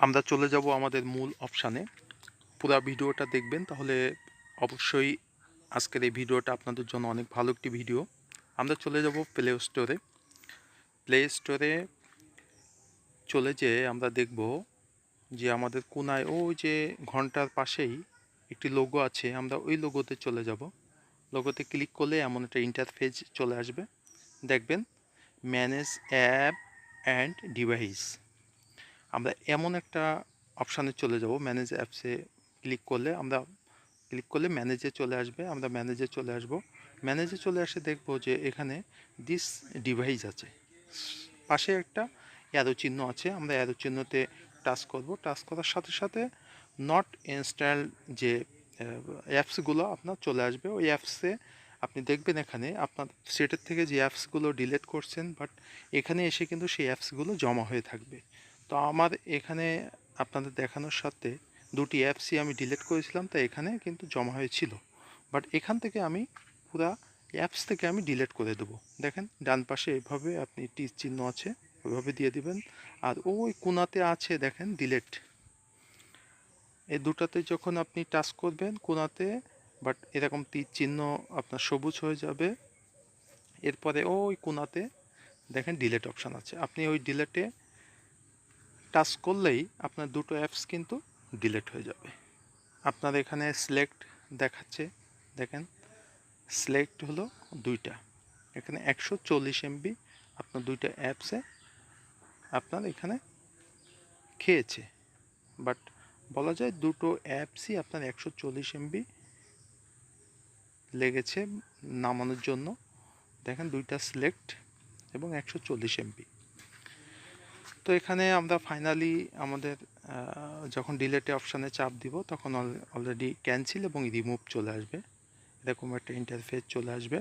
আমরা চলে যাব আমাদের মূল অপশানে। পুরা ভিডিওটা দেখবেন, তাহলে অবশ্যই আজকের এই ভিডিওটা আপনাদের জন্য অনেক ভালো একটি ভিডিও। আমরা চলে যাব প্লে স্টোরে প্লে স্টোরে চলে যেয়ে আমরা দেখব যে আমাদের কোনায় ওই যে ঘণ্টার পাশেই একটি লোগো আছে, আমরা ওই লোগোতে চলে যাব। লোগোতে ক্লিক করলে এমন একটা ইন্টারফেস চলে আসবে। দেখবেন ম্যানেজ অ্যাপ অ্যান্ড ডিভাইস আমরা এমন একটা অপশানে চলে যাব ম্যানেজ অ্যাপসে ক্লিক করলে আমরা ক্লিক করলে ম্যানেজে চলে আসবে, আমরা ম্যানেজে চলে আসব। ম্যানেজে চলে আসে দেখব যে এখানে দিস ডিভাইস আছে। পাশে একটা অ্যারো চিহ্ন আছে, আমরা অ্যারো চিহ্নতে টাচ করব। টাচ করার সাথে সাথে নট ইনস্টল যে অ্যাপসগুলো আপনার চলে আসবে, ওই অ্যাপসে আপনি দেখবেন এখানে আপনার সেটের থেকে যে অ্যাপসগুলো ডিলিট করছেন বাট এখানে এসে কিন্তু সেই অ্যাপসগুলো জমা হয়ে থাকবে। তো আমার এখানে আপনাদের দেখানোর সাথে দুটি অ্যাপসই আমি ডিলেট করেছিলাম তাই এখানে কিন্তু জমা হয়েছিল। বাট এখান থেকে আমি পুরা অ্যাপস থেকে আমি ডিলেট করে দেবো। দেখেন, ডান পাশে এভাবে আপনি টি চিহ্ন আছে, ওইভাবে দিয়ে দিবেন। আর ওই কোনাতে আছে, দেখেন ডিলেট এই দুটাতে যখন আপনি টাচ করবেন কোনাতে বাট এরকম তীর চিহ্ন আপনার সবুজ হয়ে যাবে। এরপরে ওই কোনাতে, দেখেন ডিলেট অপশান আছে। আপনি ওই ডিলেটে টাচ করলেই আপনার দুটো অ্যাপস কিন্তু ডিলেট হয়ে যাবে। আপনার এখানে সিলেক্ট দেখাচ্ছে, দেখেন সিলেক্ট হলো দুইটা। এখানে একশো চল্লিশ এমবি আপনার দুইটা অ্যাপসে আপনার এখানে খেয়েছে। বাট বলা যায় দুটো অ্যাপসই আপনার একশো চল্লিশ এমবি লেগেছে নামানোর জন্য। দেখেন দুইটা সিলেক্ট এবং একশো চল্লিশ এমবি তো এখানে আমরা ফাইনালি আমাদের যখন ডিলেটে অপশানে চাপ দিব, তখন অলরেডি ক্যান্সেল এবং রিমুভ চলে আসবে। এরকম একটা ইন্টারফেস চলে আসবে।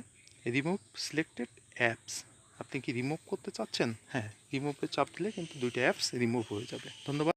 রিমুভ সিলেক্টেড অ্যাপস আপনি কি রিমুভ করতে চাচ্ছেন? হ্যাঁ রিমুভে চাপ দিলে কিন্তু দুইটা অ্যাপস রিমুভ হয়ে যাবে। ধন্যবাদ।